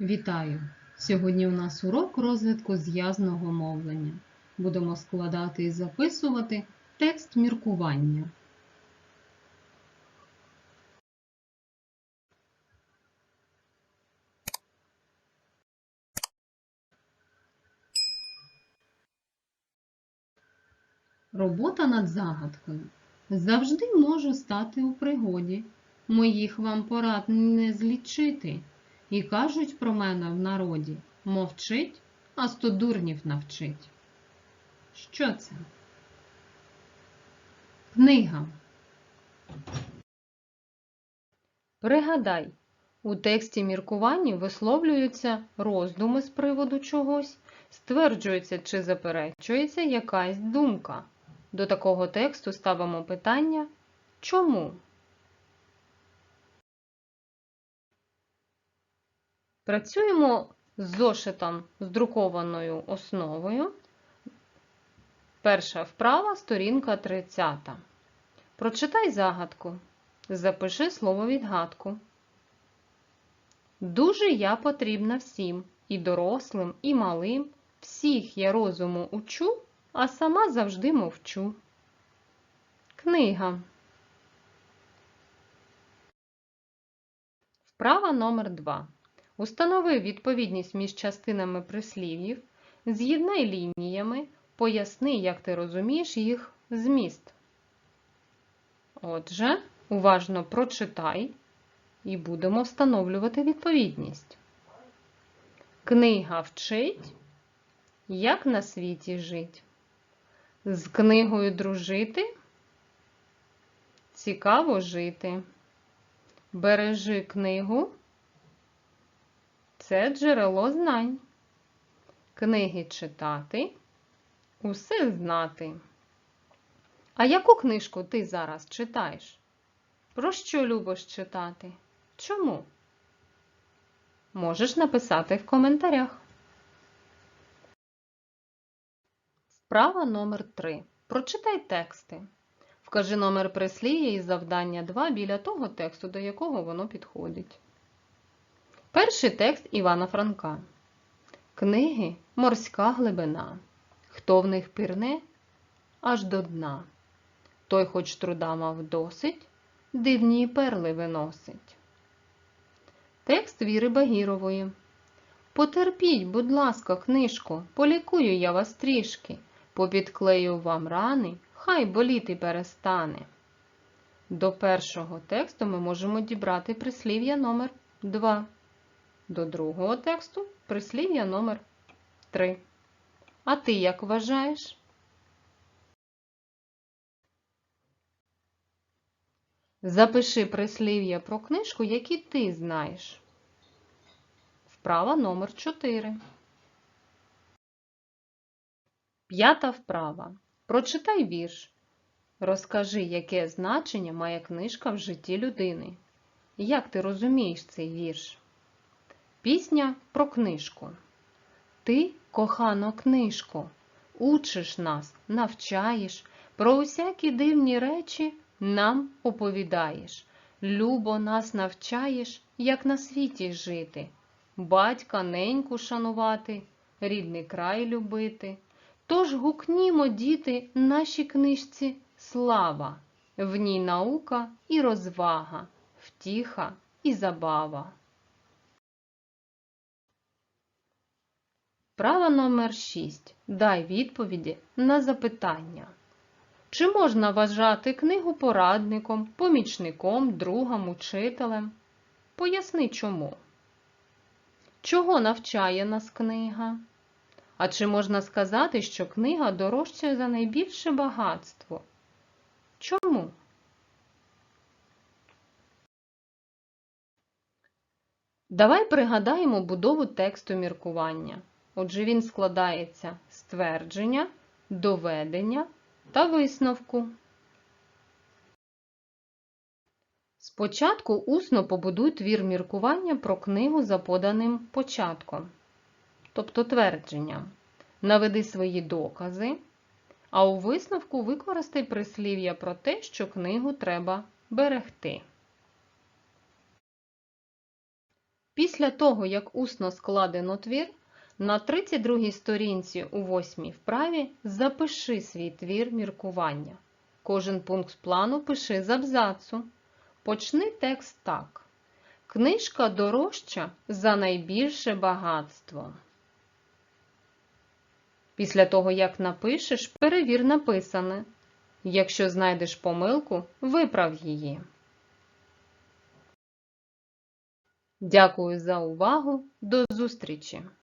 Вітаю! Сьогодні у нас урок розвитку зв'язного мовлення. Будемо складати і записувати текст міркування. Робота над загадкою. Завжди можу стати у пригоді. Моїх вам порад не злічити. І кажуть про мене в народі мовчить, а сто дурнів навчить. Що це? Книга. Пригадай, у тексті міркувань висловлюються роздуми з приводу чогось, стверджується чи заперечується якась думка. До такого тексту ставимо питання чому? Працюємо з зошитом з друкованою основою. Перша вправа, сторінка 30. Прочитай загадку. Запиши слово відгадку. Дуже я потрібна всім, і дорослим, і малим. Всіх я розуму учу, а сама завжди мовчу. Книга. Вправа номер 2. Установи відповідність між частинами прислів'їв, з'єднай лініями, поясни, як ти розумієш їх зміст. Отже, уважно прочитай і будемо встановлювати відповідність. Книга вчить, як на світі жить. З книгою дружити цікаво жити. Бережи книгу. Це джерело знань. Книги читати, усе знати. А яку книжку ти зараз читаєш? Про що любиш читати? Чому? Можеш написати в коментарях. Вправа номер 3. Прочитай тексти. Вкажи номер прислів'я і завдання 2 біля того тексту, до якого воно підходить. Перший текст Івана Франка. Книги морська глибина. Хто в них пірне аж до дна. Той, хоч труда мав досить, дивні перли виносить. Текст Віри Багірової. Потерпіть, будь ласка, книжку, полікую я вас трішки, попідклею вам рани, хай боліти перестане. До першого тексту ми можемо дібрати прислів'я номер 2 до другого тексту прислів'я номер 3. А ти як вважаєш? Запиши прислів'я про книжку, які ти знаєш. Вправа номер 4. П'ята вправа. Прочитай вірш. Розкажи, яке значення має книжка в житті людини. Як ти розумієш цей вірш? Пісня про книжку. Ти, кохано, книжко, учиш нас, навчаєш, про усякі дивні речі нам оповідаєш. Любо нас навчаєш, як на світі жити, батька неньку шанувати, рідний край любити. Тож гукнімо, діти, нашій книжці слава, в ній наука і розвага, втіха і забава. Права номер 6. Дай відповіді на запитання. Чи можна вважати книгу порадником, помічником, другом, учителем? Поясни чому. Чого навчає нас книга? А чи можна сказати, що книга дорожча за найбільше багатство? Чому? Давай пригадаємо будову тексту міркування. Отже, він складається з твердження, доведення та висновку. Спочатку усно побудуй твір міркування про книгу за поданим початком, тобто твердженням. Наведи свої докази, а у висновку використай прислів'я про те, що книгу треба берегти. Після того, як усно складено твір, на 32 сторінці у восьмій вправі запиши свій твір міркування. Кожен пункт плану пиши з абзацу. Почни текст так. Книжка дорожча за найбільше багатство. Після того, як напишеш, перевір написане. Якщо знайдеш помилку, виправ її. Дякую за увагу. До зустрічі!